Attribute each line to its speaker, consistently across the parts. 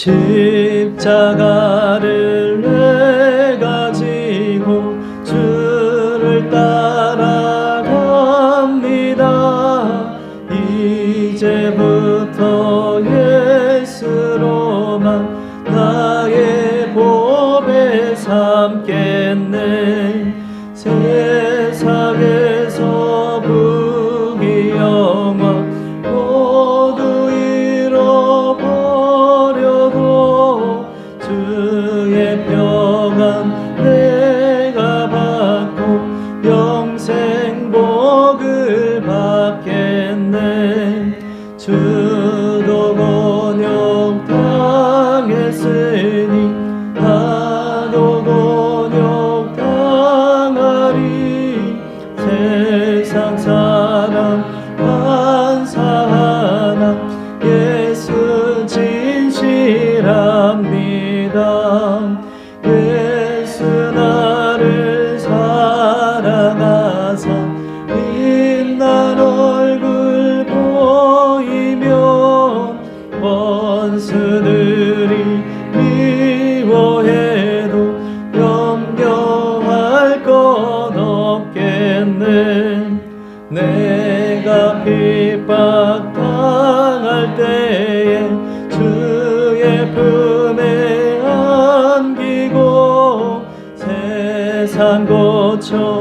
Speaker 1: 십자가 삼겠네. 고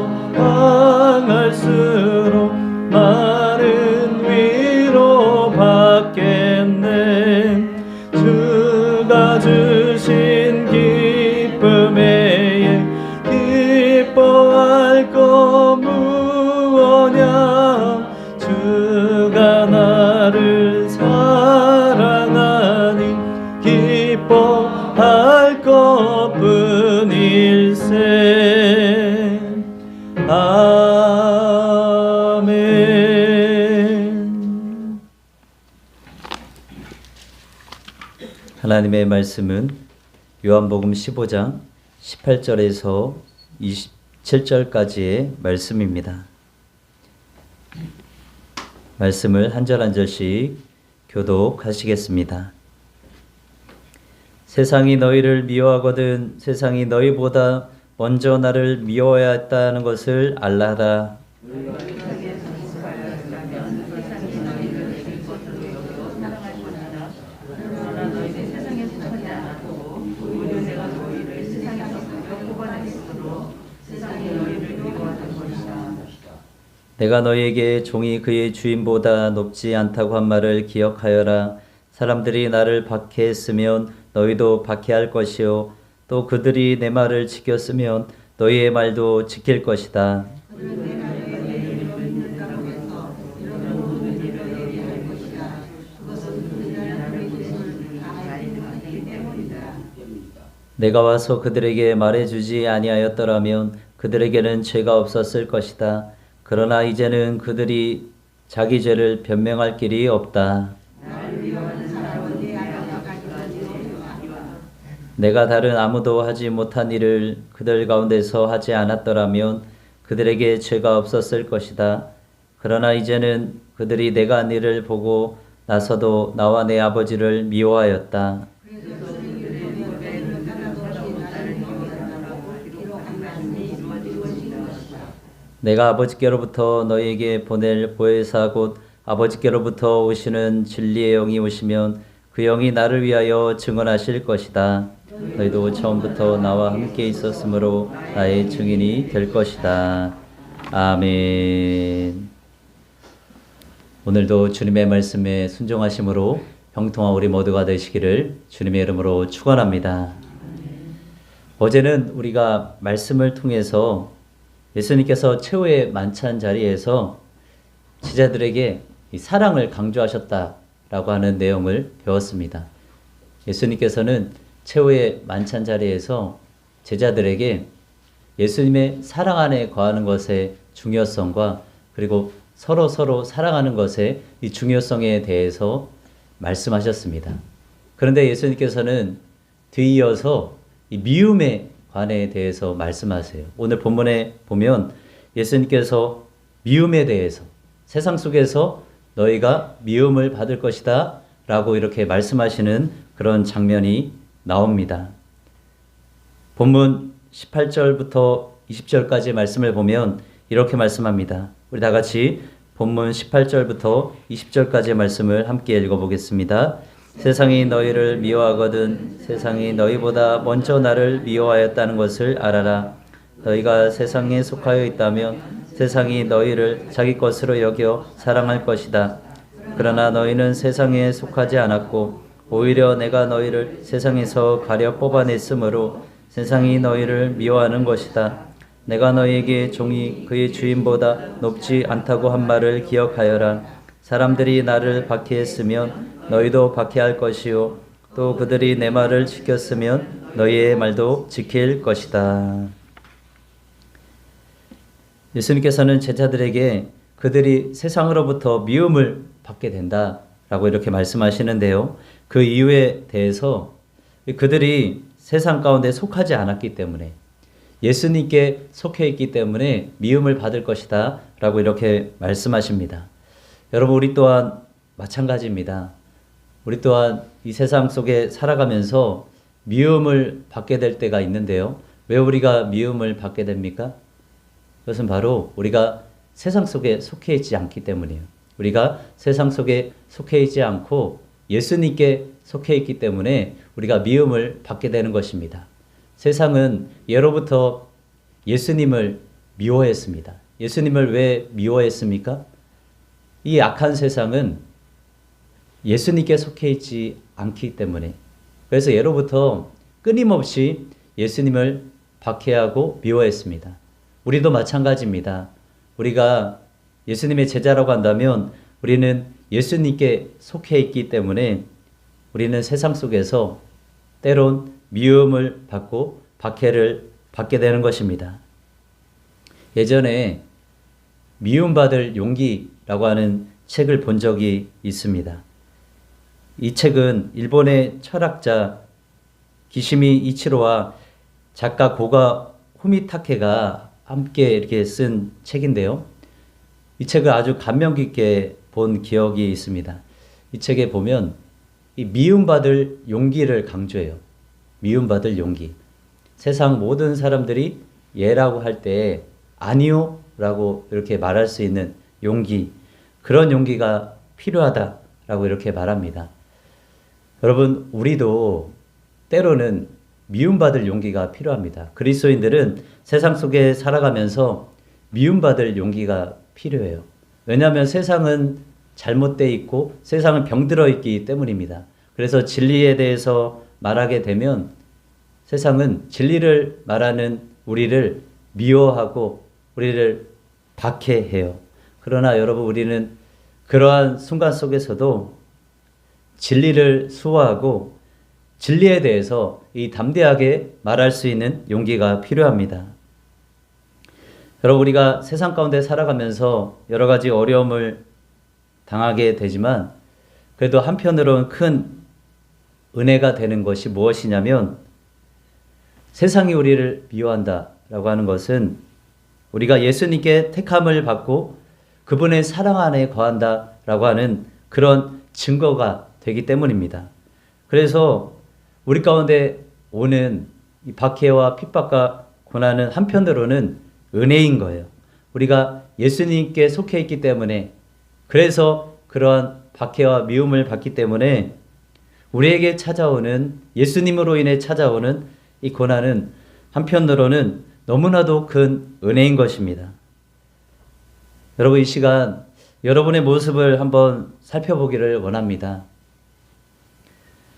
Speaker 1: 아멘 하나님의 말씀은 요한복음 15장 18절에서 27절까지의 말씀입니다. 말씀을 한 절 한 절씩 교독하시겠습니다. 세상이 너희를 미워하거든 세상이 너희보다 먼저 나를 미워해야 했다는 것을 알라라. 내가 너희에게 종이 그의 주인보다 높지 않다고 한 말을 기억하여라. 사람들이 나를 박해했으면 너희도 박해할 것이요. 또 그들이 내 말을 지켰으면 너희의 말도 지킬 것이다. 내가 와서 그들에게 말해주지 아니하였더라면 그들에게는 죄가 없었을 것이다. 그러나 이제는 그들이 자기 죄를 변명할 길이 없다. 내가 다른 아무도 하지 못한 일을 그들 가운데서 하지 않았더라면 그들에게 죄가 없었을 것이다. 그러나 이제는 그들이 내가 한 일을 보고 나서도 나와 내 아버지를 미워하였다.
Speaker 2: 그래서
Speaker 1: 내가 아버지께로부터 너희에게 보낼 보혜사 곧 아버지께로부터 오시는 진리의 영이 오시면 그 영이 나를 위하여 증언하실 것이다. 너희도 처음부터 나와 함께 있었으므로 나의 증인이 될 것이다. 아멘. 오늘도 주님의 말씀에 순종하심으로 형통한 우리 모두가 되시기를 주님의 이름으로 축원합니다. 어제는 우리가 말씀을 통해서 예수님께서 최후의 만찬 자리에서 제자들에게 이 사랑을 강조하셨다라고 하는 내용을 배웠습니다. 예수님께서는 최후의 만찬 자리에서 제자들에게 예수님의 사랑 안에 거하는 것의 중요성과 그리고 서로 서로 사랑하는 것의 이 중요성에 대해서 말씀하셨습니다. 그런데 예수님께서는 뒤이어서 이 미움에 관해 대해서 말씀하세요. 오늘 본문에 보면 예수님께서 미움에 대해서 세상 속에서 너희가 미움을 받을 것이다 라고 이렇게 말씀하시는 그런 장면이 나옵니다. 본문 18절부터 20절까지 말씀을 보면 이렇게 말씀합니다. 우리 다 같이 본문 18절부터 20절까지의 말씀을 함께 읽어보겠습니다. 세상이 너희를 미워하거든 세상이 너희보다 먼저 나를 미워하였다는 것을 알아라. 너희가 세상에 속하여 있다면 세상이 너희를 자기 것으로 여겨 사랑할 것이다. 그러나 너희는 세상에 속하지 않았고 오히려 내가 너희를 세상에서 가려 뽑아냈으므로 세상이 너희를 미워하는 것이다. 내가 너희에게 종이 그의 주인보다 높지 않다고 한 말을 기억하여라. 사람들이 나를 박해했으면 너희도 박해할 것이요. 또 그들이 내 말을 지켰으면 너희의 말도 지킬 것이다. 예수님께서는 제자들에게 그들이 세상으로부터 미움을 받게 된다라고 이렇게 말씀하시는데요. 그 이유에 대해서 그들이 세상 가운데 속하지 않았기 때문에 예수님께 속해 있기 때문에 미움을 받을 것이다 라고 이렇게 말씀하십니다. 여러분, 우리 또한 마찬가지입니다. 우리 또한 이 세상 속에 살아가면서 미움을 받게 될 때가 있는데요. 왜 우리가 미움을 받게 됩니까? 그것은 바로 우리가 세상 속에 속해 있지 않기 때문이에요. 우리가 세상 속에 속해 있지 않고 예수님께 속해 있기 때문에 우리가 미움을 받게 되는 것입니다. 세상은 예로부터 예수님을 미워했습니다. 예수님을 왜 미워했습니까? 이 악한 세상은 예수님께 속해 있지 않기 때문에 그래서 예로부터 끊임없이 예수님을 박해하고 미워했습니다. 우리도 마찬가지입니다. 우리가 예수님의 제자라고 한다면 우리는 예수님께 속해 있기 때문에 우리는 세상 속에서 때론 미움을 받고 박해를 받게 되는 것입니다. 예전에 미움받을 용기 라고 하는 책을 본 적이 있습니다. 이 책은 일본의 철학자 기시미 이치로와 작가 고가 후미타케가 함께 이렇게 쓴 책인데요. 이 책을 아주 감명 깊게 본 기억이 있습니다. 이 책에 보면 이 미움받을 용기를 강조해요. 미움받을 용기. 세상 모든 사람들이 예라고 할 때 아니요 라고 이렇게 말할 수 있는 용기. 그런 용기가 필요하다라고 이렇게 말합니다. 여러분, 우리도 때로는 미움받을 용기가 필요합니다. 그리스도인들은 세상 속에 살아가면서 미움받을 용기가 필요해요. 왜냐하면 세상은 잘못되어 있고 세상은 병들어 있기 때문입니다. 그래서 진리에 대해서 말하게 되면 세상은 진리를 말하는 우리를 미워하고 우리를 박해해요. 그러나 여러분 우리는 그러한 순간 속에서도 진리를 수호하고 진리에 대해서 이 담대하게 말할 수 있는 용기가 필요합니다. 여러분 우리가 세상 가운데 살아가면서 여러 가지 어려움을 당하게 되지만 그래도 한편으로는 큰 은혜가 되는 것이 무엇이냐면 세상이 우리를 미워한다라고 하는 것은 우리가 예수님께 택함을 받고 그분의 사랑 안에 거한다라고 하는 그런 증거가 되기 때문입니다. 그래서 우리 가운데 오는 이 박해와 핍박과 고난은 한편으로는 은혜인 거예요. 우리가 예수님께 속해 있기 때문에 그래서 그러한 박해와 미움을 받기 때문에 우리에게 찾아오는 예수님으로 인해 찾아오는 이 고난은 한편으로는 너무나도 큰 은혜인 것입니다. 여러분 이 시간 여러분의 모습을 한번 살펴보기를 원합니다.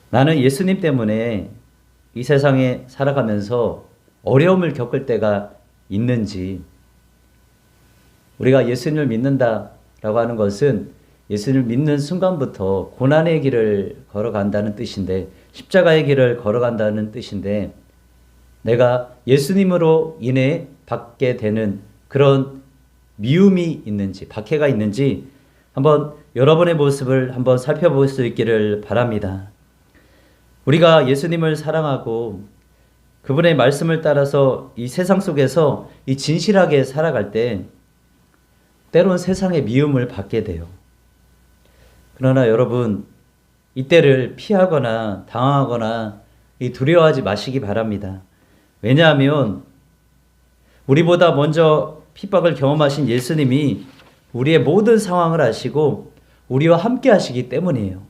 Speaker 1: 나는 예수님 때문에 이 세상에 살아가면서 어려움을 겪을 때가 있는지 우리가 예수님을 믿는다라고 하는 것은 예수님을 믿는 순간부터 고난의 길을 걸어간다는 뜻인데 십자가의 길을 걸어간다는 뜻인데 내가 예수님으로 인해 받게 되는 그런 미움이 있는지 박해가 있는지 한번 여러분의 모습을 한번 살펴볼 수 있기를 바랍니다. 우리가 예수님을 사랑하고 그분의 말씀을 따라서 이 세상 속에서 이 진실하게 살아갈 때 때론 세상의 미움을 받게 돼요. 그러나 여러분 이때를 피하거나 당황하거나 이 두려워하지 마시기 바랍니다. 왜냐하면 우리보다 먼저 핍박을 경험하신 예수님이 우리의 모든 상황을 아시고 우리와 함께 하시기 때문이에요.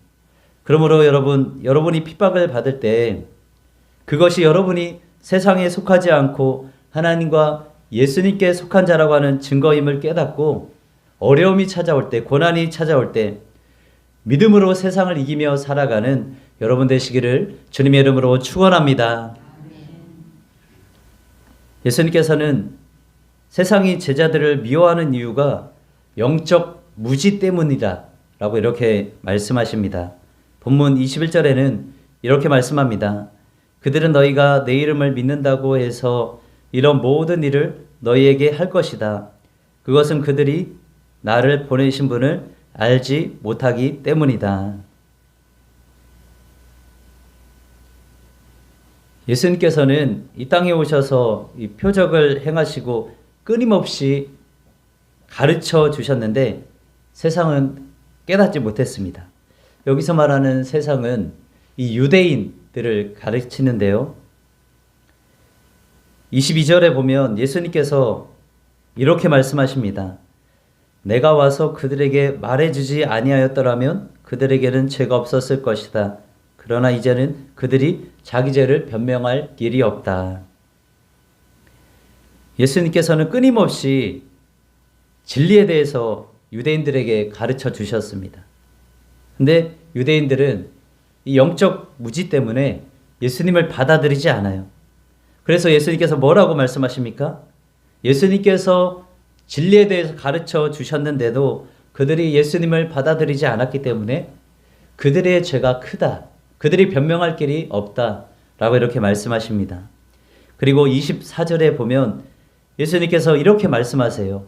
Speaker 1: 그러므로 여러분, 여러분이 핍박을 받을 때 그것이 여러분이 세상에 속하지 않고 하나님과 예수님께 속한 자라고 하는 증거임을 깨닫고 어려움이 찾아올 때, 고난이 찾아올 때 믿음으로 세상을 이기며 살아가는 여러분 되시기를 주님의 이름으로 축원합니다. 예수님께서는 세상이 제자들을 미워하는 이유가 영적 무지 때문이다 라고 이렇게 말씀하십니다. 본문 21절에는 이렇게 말씀합니다. 그들은 너희가 내 이름을 믿는다고 해서 이런 모든 일을 너희에게 할 것이다. 그것은 그들이 나를 보내신 분을 알지 못하기 때문이다. 예수님께서는 이 땅에 오셔서 이 표적을 행하시고 끊임없이 가르쳐 주셨는데 세상은 깨닫지 못했습니다. 여기서 말하는 세상은 이 유대인들을 가르치는데요. 22절에 보면 예수님께서 이렇게 말씀하십니다. 내가 와서 그들에게 말해주지 아니하였더라면 그들에게는 죄가 없었을 것이다. 그러나 이제는 그들이 자기 죄를 변명할 길이 없다. 예수님께서는 끊임없이 진리에 대해서 유대인들에게 가르쳐 주셨습니다. 근데 유대인들은 이 영적 무지 때문에 예수님을 받아들이지 않아요. 그래서 예수님께서 뭐라고 말씀하십니까? 예수님께서 진리에 대해서 가르쳐 주셨는데도 그들이 예수님을 받아들이지 않았기 때문에 그들의 죄가 크다. 그들이 변명할 길이 없다. 라고 이렇게 말씀하십니다. 그리고 24절에 보면 예수님께서 이렇게 말씀하세요.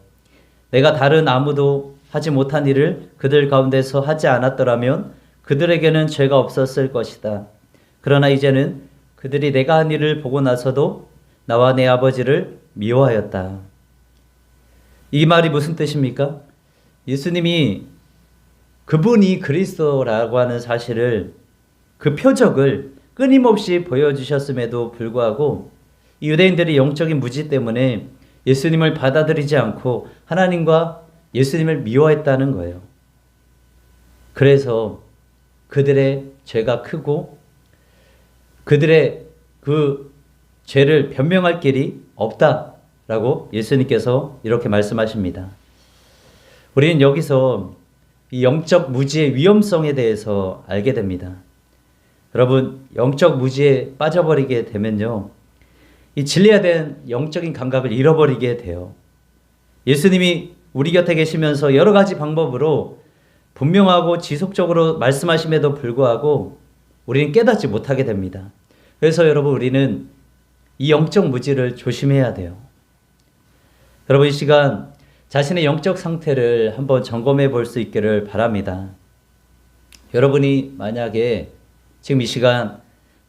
Speaker 1: 내가 다른 아무도 하지 못한 일을 그들 가운데서 하지 않았더라면 그들에게는 죄가 없었을 것이다. 그러나 이제는 그들이 내가 한 일을 보고 나서도 나와 내 아버지를 미워하였다. 이 말이 무슨 뜻입니까? 예수님이 그분이 그리스도라고 하는 사실을 그 표적을 끊임없이 보여주셨음에도 불구하고 유대인들이 영적인 무지 때문에 예수님을 받아들이지 않고 하나님과 예수님을 미워했다는 거예요. 그래서 그들의 죄가 크고 그들의 그 죄를 변명할 길이 없다라고 예수님께서 이렇게 말씀하십니다. 우리는 여기서 이 영적 무지의 위험성에 대해서 알게 됩니다. 여러분, 영적 무지에 빠져버리게 되면요. 이 진리에 대한 영적인 감각을 잃어버리게 돼요. 예수님이 우리 곁에 계시면서 여러 가지 방법으로 분명하고 지속적으로 말씀하심에도 불구하고 우리는 깨닫지 못하게 됩니다. 그래서 여러분 우리는 이 영적 무지를 조심해야 돼요. 여러분 이 시간 자신의 영적 상태를 한번 점검해 볼 수 있기를 바랍니다. 여러분이 만약에 지금 이 시간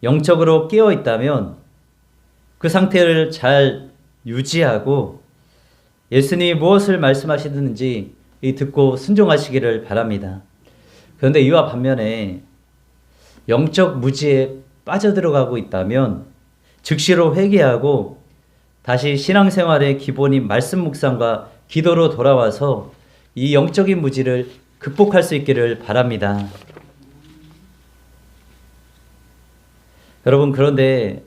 Speaker 1: 영적으로 깨어 있다면 그 상태를 잘 유지하고 예수님이 무엇을 말씀하시는지 듣고 순종하시기를 바랍니다. 그런데 이와 반면에 영적 무지에 빠져들어가고 있다면 즉시로 회개하고 다시 신앙생활의 기본인 말씀 묵상과 기도로 돌아와서 이 영적인 무지를 극복할 수 있기를 바랍니다. 여러분, 그런데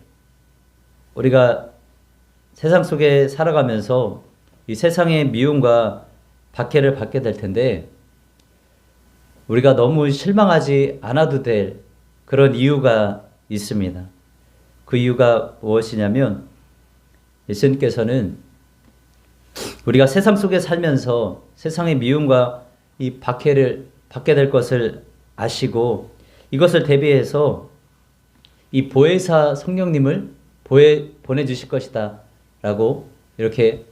Speaker 1: 우리가 세상 속에 살아가면서 이 세상의 미움과 박해를 받게 될 텐데 우리가 너무 실망하지 않아도 될 그런 이유가 있습니다. 그 이유가 무엇이냐면 예수님께서는 우리가 세상 속에 살면서 세상의 미움과 이 박해를 받게 될 것을 아시고 이것을 대비해서 이 보혜사 성령님을 보혜, 보내주실 것이다 라고 이렇게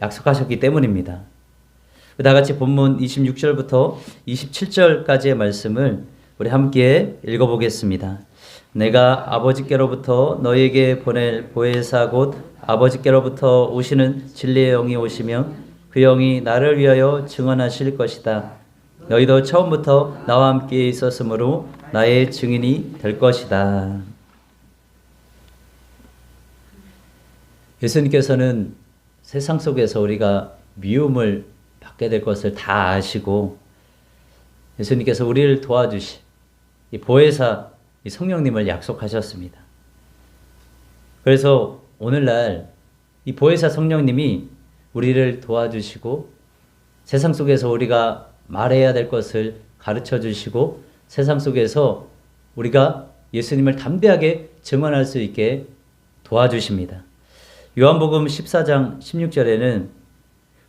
Speaker 1: 약속하셨기 때문입니다. 다 같이 본문 26절부터 27절까지의 말씀을 우리 함께 읽어보겠습니다. 내가 아버지께로부터 너에게 보낼 보혜사 곧 아버지께로부터 오시는 진리의 영이 오시면 그 영이 나를 위하여 증언하실 것이다. 너희도 처음부터 나와 함께 있었으므로 나의 증인이 될 것이다. 예수님께서는 세상 속에서 우리가 미움을 받게 될 것을 다 아시고 예수님께서 우리를 도와주시 이 보혜사 이 성령님을 약속하셨습니다. 그래서 오늘날 이 보혜사 성령님이 우리를 도와주시고 세상 속에서 우리가 말해야 될 것을 가르쳐 주시고 세상 속에서 우리가 예수님을 담대하게 증언할 수 있게 도와주십니다. 요한복음 14장 16절에는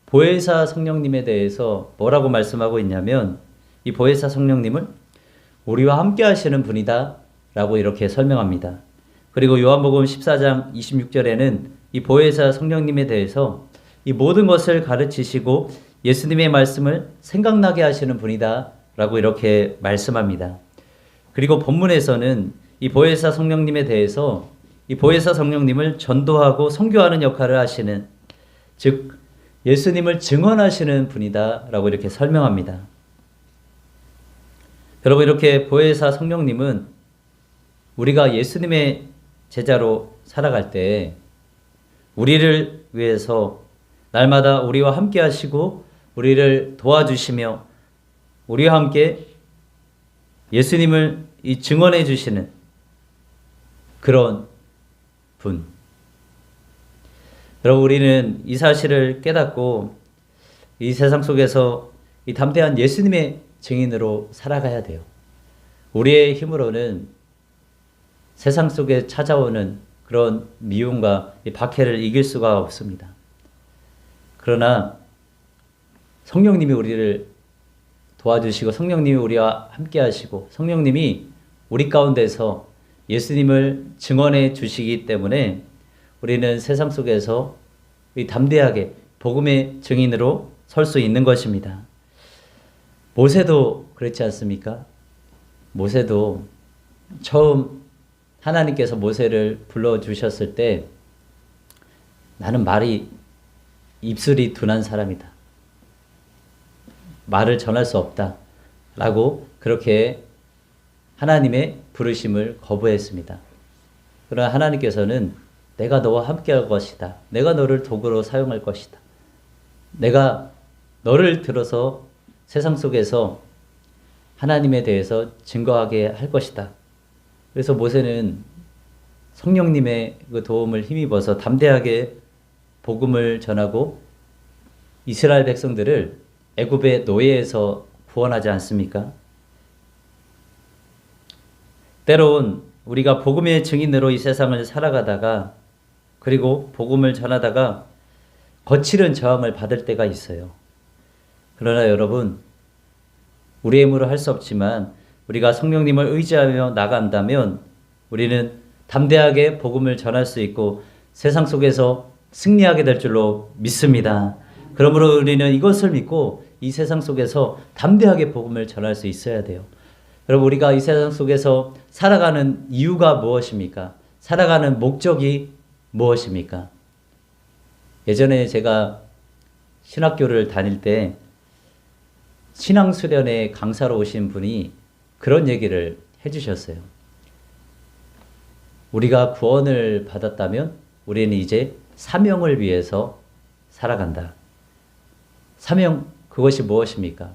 Speaker 1: 보혜사 성령님에 대해서 뭐라고 말씀하고 있냐면 이 보혜사 성령님을 우리와 함께 하시는 분이다 라고 이렇게 설명합니다. 그리고 요한복음 14장 26절에는 이 보혜사 성령님에 대해서 이 모든 것을 가르치시고 예수님의 말씀을 생각나게 하시는 분이다 라고 이렇게 말씀합니다. 그리고 본문에서는 이 보혜사 성령님에 대해서 이 보혜사 성령님을 전도하고 선교하는 역할을 하시는 즉 예수님을 증언하시는 분이다라고 이렇게 설명합니다. 여러분 이렇게 보혜사 성령님은 우리가 예수님의 제자로 살아갈 때 우리를 위해서 날마다 우리와 함께 하시고 우리를 도와주시며 우리와 함께 예수님을 이 증언해 주시는 그런 분. 여러분 우리는 이 사실을 깨닫고 이 세상 속에서 이 담대한 예수님의 증인으로 살아가야 돼요. 우리의 힘으로는 세상 속에 찾아오는 그런 미움과 박해를 이길 수가 없습니다. 그러나 성령님이 우리를 도와주시고 성령님이 우리와 함께 하시고 성령님이 우리 가운데서 예수님을 증언해 주시기 때문에 우리는 세상 속에서 담대하게 복음의 증인으로 설 수 있는 것입니다. 모세도 그렇지 않습니까? 모세도 처음 하나님께서 모세를 불러 주셨을 때 나는 말이 입술이 둔한 사람이다. 말을 전할 수 없다. 라고 그렇게 하나님의 부르심을 거부했습니다. 그러나 하나님께서는 내가 너와 함께 할 것이다. 내가 너를 도구로 사용할 것이다. 내가 너를 들어서 세상 속에서 하나님에 대해서 증거하게 할 것이다. 그래서 모세는 성령님의 그 도움을 힘입어서 담대하게 복음을 전하고 이스라엘 백성들을 애굽의 노예에서 구원하지 않습니까? 때론 우리가 복음의 증인으로 이 세상을 살아가다가 그리고 복음을 전하다가 거칠은 저항을 받을 때가 있어요. 그러나 여러분, 우리의 힘으로 할 수 없지만 우리가 성령님을 의지하며 나간다면 우리는 담대하게 복음을 전할 수 있고 세상 속에서 승리하게 될 줄로 믿습니다. 그러므로 우리는 이것을 믿고 이 세상 속에서 담대하게 복음을 전할 수 있어야 돼요. 여러분 우리가 이 세상 속에서 살아가는 이유가 무엇입니까? 살아가는 목적이 무엇입니까? 예전에 제가 신학교를 다닐 때 신앙 수련회 강사로 오신 분이 그런 얘기를 해주셨어요. 우리가 구원을 받았다면 우리는 이제 사명을 위해서 살아간다. 사명 그것이 무엇입니까?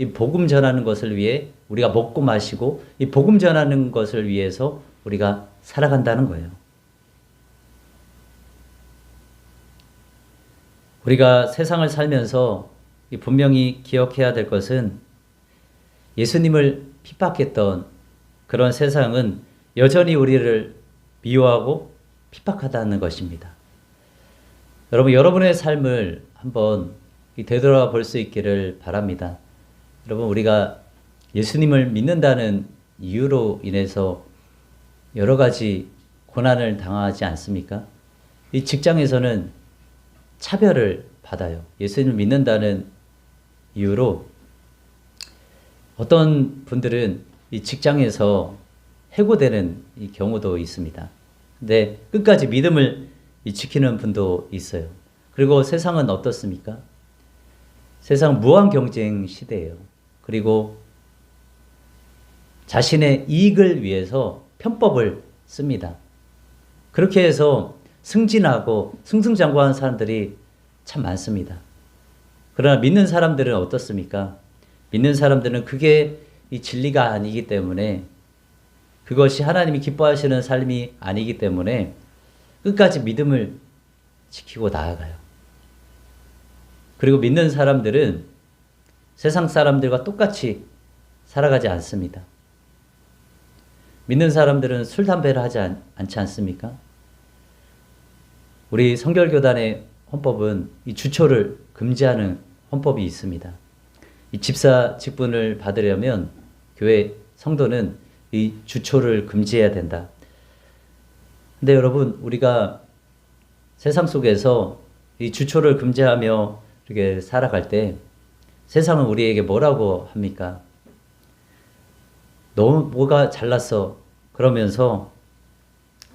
Speaker 1: 이 복음 전하는 것을 위해 우리가 먹고 마시고 이 복음 전하는 것을 위해서 우리가 살아간다는 거예요. 우리가 세상을 살면서 이 분명히 기억해야 될 것은 예수님을 핍박했던 그런 세상은 여전히 우리를 미워하고 핍박하다는 것입니다. 여러분, 여러분의 삶을 한번 되돌아 볼 수 있기를 바랍니다. 여러분, 우리가 예수님을 믿는다는 이유로 인해서 여러 가지 고난을 당하지 않습니까? 이 직장에서는 차별을 받아요. 예수님을 믿는다는 이유로 어떤 분들은 이 직장에서 해고되는 이 경우도 있습니다. 근데 끝까지 믿음을 이 지키는 분도 있어요. 그리고 세상은 어떻습니까? 세상 무한 경쟁 시대예요. 그리고 자신의 이익을 위해서 편법을 씁니다. 그렇게 해서 승진하고 승승장구하는 사람들이 참 많습니다. 그러나 믿는 사람들은 어떻습니까? 믿는 사람들은 그게 이 진리가 아니기 때문에 그것이 하나님이 기뻐하시는 삶이 아니기 때문에 끝까지 믿음을 지키고 나아가요. 그리고 믿는 사람들은 세상 사람들과 똑같이 살아가지 않습니다. 믿는 사람들은 술, 담배를 하지 않, 않지 않습니까? 우리 성결교단의 헌법은 이 주초를 금지하는 헌법이 있습니다. 이 집사 직분을 받으려면 교회 성도는 이 주초를 금지해야 된다. 근데 여러분, 우리가 세상 속에서 이 주초를 금지하며 이렇게 살아갈 때 세상은 우리에게 뭐라고 합니까? 너무 뭐가 잘났어. 그러면서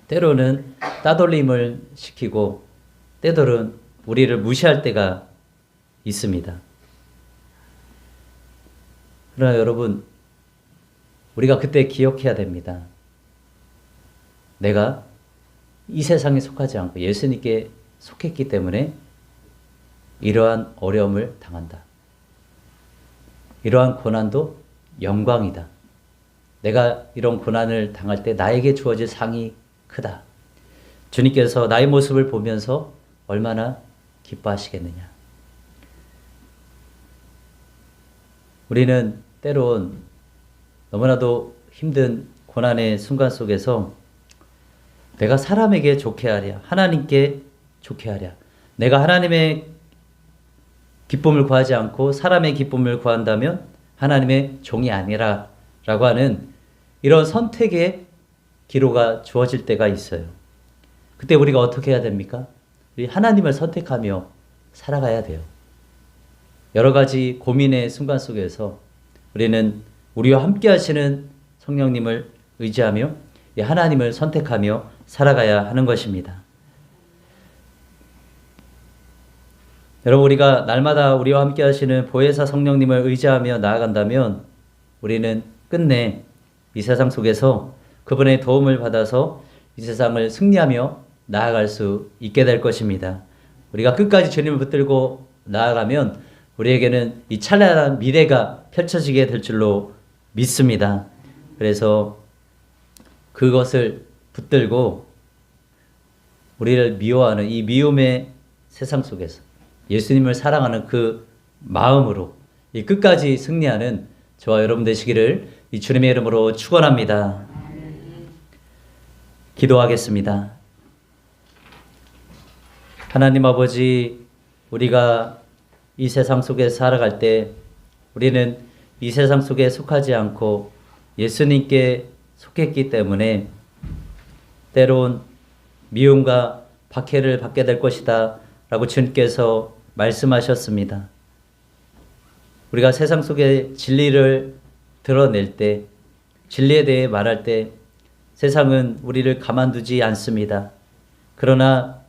Speaker 1: 때로는 따돌림을 시키고 때로는 우리를 무시할 때가 있습니다. 그러나 여러분, 우리가 그때 기억해야 됩니다. 내가 이 세상에 속하지 않고 예수님께 속했기 때문에 이러한 어려움을 당한다. 이러한 고난도 영광이다. 내가 이런 고난을 당할 때 나에게 주어질 상이 크다. 주님께서 나의 모습을 보면서 얼마나 기뻐하시겠느냐. 우리는 때론 너무나도 힘든 고난의 순간 속에서 내가 사람에게 좋게 하랴, 하나님께 좋게 하랴. 내가 하나님의 기쁨을 구하지 않고 사람의 기쁨을 구한다면 하나님의 종이 아니라 라고 하는 이런 선택의 기로가 주어질 때가 있어요. 그때 우리가 어떻게 해야 됩니까? 우리 하나님을 선택하며 살아가야 돼요. 여러 가지 고민의 순간 속에서 우리는 우리와 함께 하시는 성령님을 의지하며 이 하나님을 선택하며 살아가야 하는 것입니다. 여러분 우리가 날마다 우리와 함께 하시는 보혜사 성령님을 의지하며 나아간다면 우리는 끝내 이 세상 속에서 그분의 도움을 받아서 이 세상을 승리하며 나아갈 수 있게 될 것입니다. 우리가 끝까지 주님을 붙들고 나아가면 우리에게는 이 찬란한 미래가 펼쳐지게 될 줄로 믿습니다. 그래서 그것을 붙들고 우리를 미워하는 이 미움의 세상 속에서 예수님을 사랑하는 그 마음으로 이 끝까지 승리하는 저와 여러분 되시기를 이 주님의 이름으로 축원합니다. 기도하겠습니다. 하나님 아버지 우리가 이 세상 속에 살아갈 때 우리는 이 세상 속에 속하지 않고 예수님께 속했기 때문에 때론 미움과 박해를 받게 될 것이다 라고 주님께서 말씀하셨습니다. 우리가 세상 속에 진리를 드러낼 때, 진리에 대해 말할 때 세상은 우리를 가만두지 않습니다. 그러나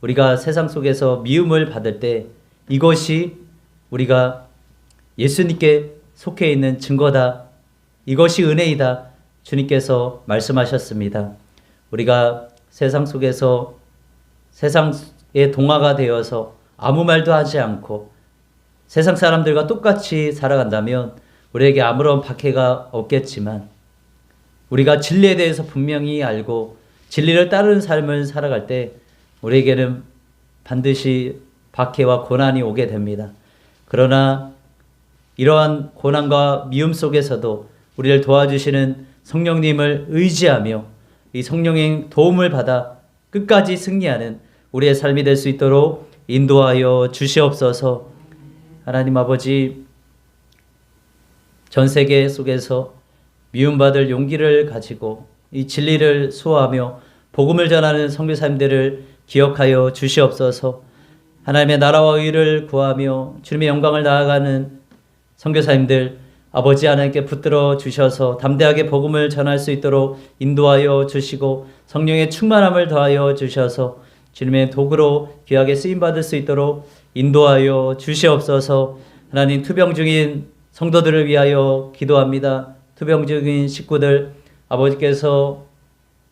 Speaker 1: 우리가 세상 속에서 미움을 받을 때 이것이 우리가 예수님께 속해 있는 증거다. 이것이 은혜이다. 주님께서 말씀하셨습니다. 우리가 세상 속에서 세상의 동화가 되어서 아무 말도 하지 않고 세상 사람들과 똑같이 살아간다면 우리에게 아무런 박해가 없겠지만 우리가 진리에 대해서 분명히 알고 진리를 따르는 삶을 살아갈 때 우리에게는 반드시 박해와 고난이 오게 됩니다. 그러나 이러한 고난과 미움 속에서도 우리를 도와주시는 성령님을 의지하며 이 성령의 도움을 받아 끝까지 승리하는 우리의 삶이 될 수 있도록 인도하여 주시옵소서. 하나님 아버지 전 세계 속에서 미움받을 용기를 가지고 이 진리를 수호하며 복음을 전하는 선교사님들을 기억하여 주시옵소서. 하나님의 나라와 의를 구하며 주님의 영광을 나아가는 선교사님들 아버지 하나님께 붙들어 주셔서 담대하게 복음을 전할 수 있도록 인도하여 주시고 성령의 충만함을 더하여 주셔서 주님의 도구로 귀하게 쓰임 받을 수 있도록 인도하여 주시옵소서. 하나님 투병 중인 성도들을 위하여 기도합니다. 투병 중인 식구들 아버지께서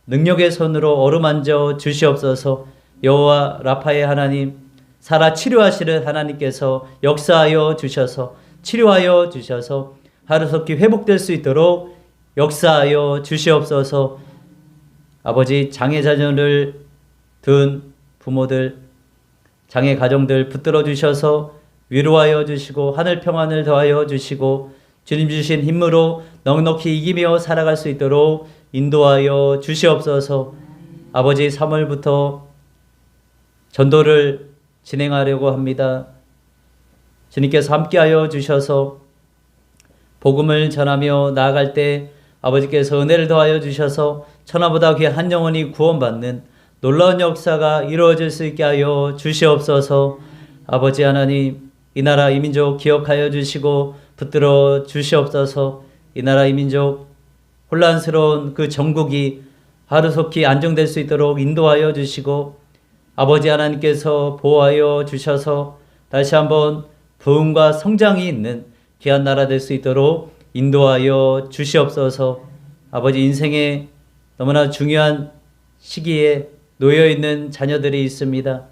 Speaker 1: 능력의 손으로 어루만져 주시옵소서. 여호와 라파의 하나님 살아 치료하시는 하나님께서 역사하여 주셔서 치료하여 주셔서 하루속히 회복될 수 있도록 역사하여 주시옵소서. 아버지 장애 자녀를 둔 부모들 장애 가정들 붙들어 주셔서 위로하여 주시고 하늘 평안을 더하여 주시고 주님 주신 힘으로 넉넉히 이기며 살아갈 수 있도록 인도하여 주시옵소서. 아버지 3월부터 전도를 진행하려고 합니다. 주님께서 함께하여 주셔서 복음을 전하며 나아갈 때 아버지께서 은혜를 더하여 주셔서 천하보다 귀한 한 영혼이 구원받는 놀라운 역사가 이루어질 수 있게 하여 주시옵소서. 아버지 하나님, 이 나라 이 민족 기억하여 주시고 붙들어 주시옵소서. 이 나라 이 민족 혼란스러운 그 전국이 하루속히 안정될 수 있도록 인도하여 주시고 아버지 하나님께서 보호하여 주셔서 다시 한번 부흥과 성장이 있는 귀한 나라 될 수 있도록 인도하여 주시옵소서. 아버지 인생에 너무나 중요한 시기에 놓여 있는 자녀들이 있습니다.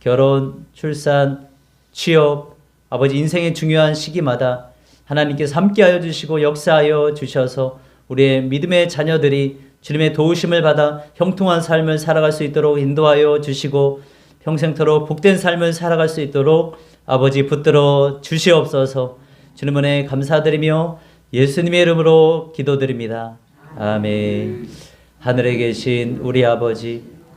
Speaker 1: 결혼, 출산, 취업, 아버지 인생의 중요한 시기마다 하나님께서 함께하여 주시고 역사하여 주셔서 우리의 믿음의 자녀들이 주님의 도우심을 받아 형통한 삶을 살아갈 수 있도록 인도하여 주시고 평생토록 복된 삶을 살아갈 수 있도록 아버지 붙들어 주시옵소서 주님 은혜 감사드리며 예수님의 이름으로 기도드립니다. 아멘. 하늘에 계신 우리 아버지,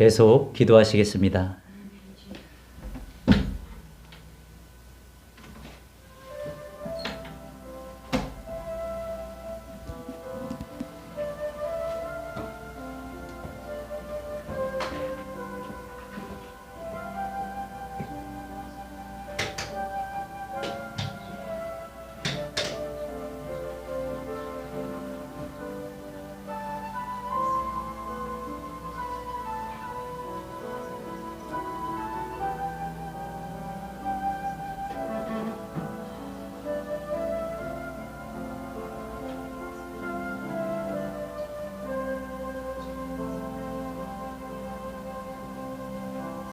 Speaker 1: 계속 기도하시겠습니다.